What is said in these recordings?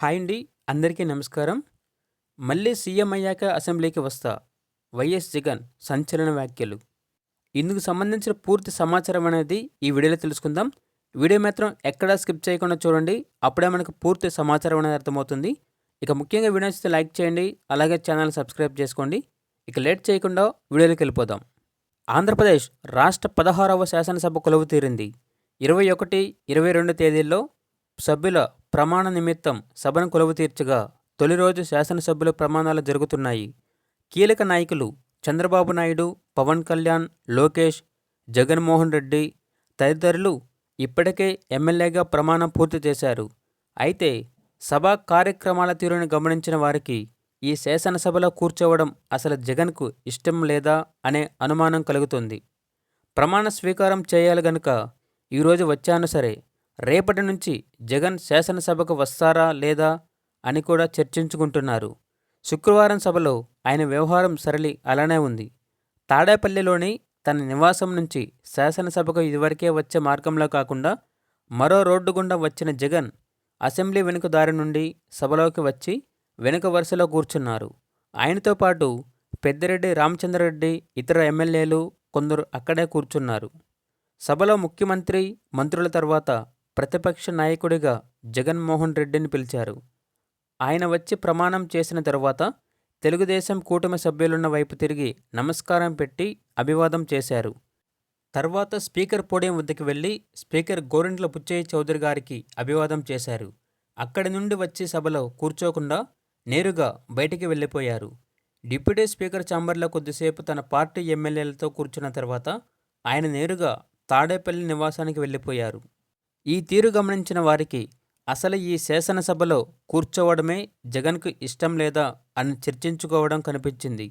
Hi అండి అందరికీ నమస్కారం. మళ్ళీ సీఎం అయ్యాక అసెంబ్లీకి వస్తా. వైఎస్ జగన్ సంచలన వ్యాఖ్యలు. ఇందుకు సంబంధించిన పూర్తి సమాచారం అనేది ఈ వీడియోలో తెలుసుకుందాం. వీడియో మాత్రం ఎక్కడా స్కిప్ చేయకుండా చూడండి. అప్పుడే మనకు పూర్తి సమాచారం అనేది అర్థమవుతుంది. ఇక ముఖ్యంగా వీడియో నచ్చితే లైక్ చేయండి. అలాగే ఛానల్ సబ్స్క్రైబ్ చేసుకోండి. ఇక లేట్ చేయకుండా వీడియోలోకి వెళ్ళిపోదాం. ఆంధ్రప్రదేశ్ రాష్ట్ర పదహారవ శాసనసభ కొలువు తీరింది. ఇరవై ఒకటి ఇరవై రెండు తేదీల్లో సభ్యుల ప్రమాణ నిమిత్తం సభను కొలువు తీర్చగా తొలి రోజు శాసనసభ్యుల ప్రమాణాలు జరుగుతున్నాయి. కీలక నాయకులు చంద్రబాబు నాయుడు పవన్ కళ్యాణ్ లోకేష్ జగన్మోహన్ రెడ్డి తదితరులు ఇప్పటికే ఎమ్మెల్యేగా ప్రమాణం పూర్తి చేశారు. అయితే సభా కార్యక్రమాల తీరును గమనించిన వారికి ఈ శాసనసభలో కూర్చోవడం అసలు జగన్కు ఇష్టం లేదా అనే అనుమానం కలుగుతుంది. ప్రమాణ స్వీకారం చేయాలి గనుక ఈరోజు వచ్చాను సరే రేపటి నుంచి జగన్ శాసనసభకు వస్తారా లేదా అని కూడా చర్చించుకుంటున్నారు. శుక్రవారం సభలో ఆయన వ్యవహారం సరళి అలానే ఉంది. తాడేపల్లిలోని తన నివాసం నుంచి శాసనసభకు ఇదివరకే వచ్చే మార్గంలో కాకుండా మరో రోడ్డు గుండా వచ్చిన జగన్ అసెంబ్లీ వెనుక దారి నుండి సభలోకి వచ్చి వెనుక వరుసలో కూర్చున్నారు. ఆయనతో పాటు పెద్దిరెడ్డి రామచంద్రరెడ్డి ఇతర ఎమ్మెల్యేలు కొందరు అక్కడే కూర్చున్నారు. సభలో ముఖ్యమంత్రి మంత్రుల తర్వాత ప్రతిపక్ష నాయకుడిగా జగన్మోహన్ రెడ్డిని పిలిచారు. ఆయన వచ్చి ప్రమాణం చేసిన తరువాత తెలుగుదేశం కూటమి సభ్యులున్న వైపు తిరిగి నమస్కారం పెట్టి అభివాదం చేశారు. తర్వాత స్పీకర్ పోడియం వద్దకు వెళ్ళి స్పీకర్ గోరింట్ల పుచ్చయ్య చౌదరి గారికి అభివాదం చేశారు. అక్కడి నుండి వచ్చి సభలో కూర్చోకుండా నేరుగా బయటికి వెళ్ళిపోయారు. డిప్యూటీ స్పీకర్ ఛాంబర్లో కొద్దిసేపు తన పార్టీ ఎమ్మెల్యేలతో కూర్చున్న తర్వాత ఆయన నేరుగా తాడేపల్లి నివాసానికి వెళ్ళిపోయారు. ఈ తీరు గమనించిన వారికి అసలు ఈ శాసనసభలో కూర్చోవడమే జగన్కు ఇష్టం లేదా అని చర్చించుకోవడం కనిపించింది.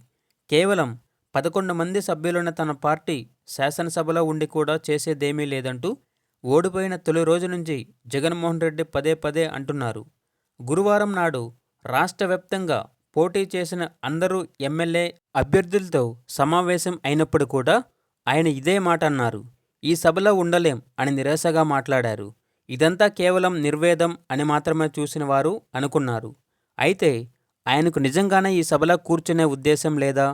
కేవలం పదకొండు మంది సభ్యులున్న తన పార్టీ శాసనసభలో ఉండి కూడా చేసేదేమీ లేదంటూ ఓడిపోయిన తొలి రోజు నుంచి జగన్మోహన్ రెడ్డి పదే పదే అంటున్నారు. గురువారం నాడు రాష్ట్ర వ్యాప్తంగా పోటీ చేసిన అందరూ ఎమ్మెల్యే అభ్యర్థులతో సమావేశం అయినప్పుడు కూడా ఆయన ఇదే మాట అన్నారు. ఈ సభలో ఉండలేం అని నిరాశగా మాట్లాడారు. ఇదంతా కేవలం నిర్వేదం అని మాత్రమే చూసిన వారు అనుకున్నారు. అయితే ఆయనకు నిజంగానే ఈ సభలో కూర్చునే ఉద్దేశం లేదా?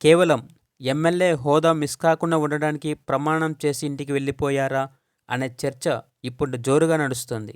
కేవలం ఎమ్మెల్యే హోదా మిస్ కాకుండా ఉండడానికి ప్రమాణం చేసి ఇంటికి వెళ్ళిపోయారా? అనే చర్చ ఇప్పుడు జోరుగా నడుస్తుంది.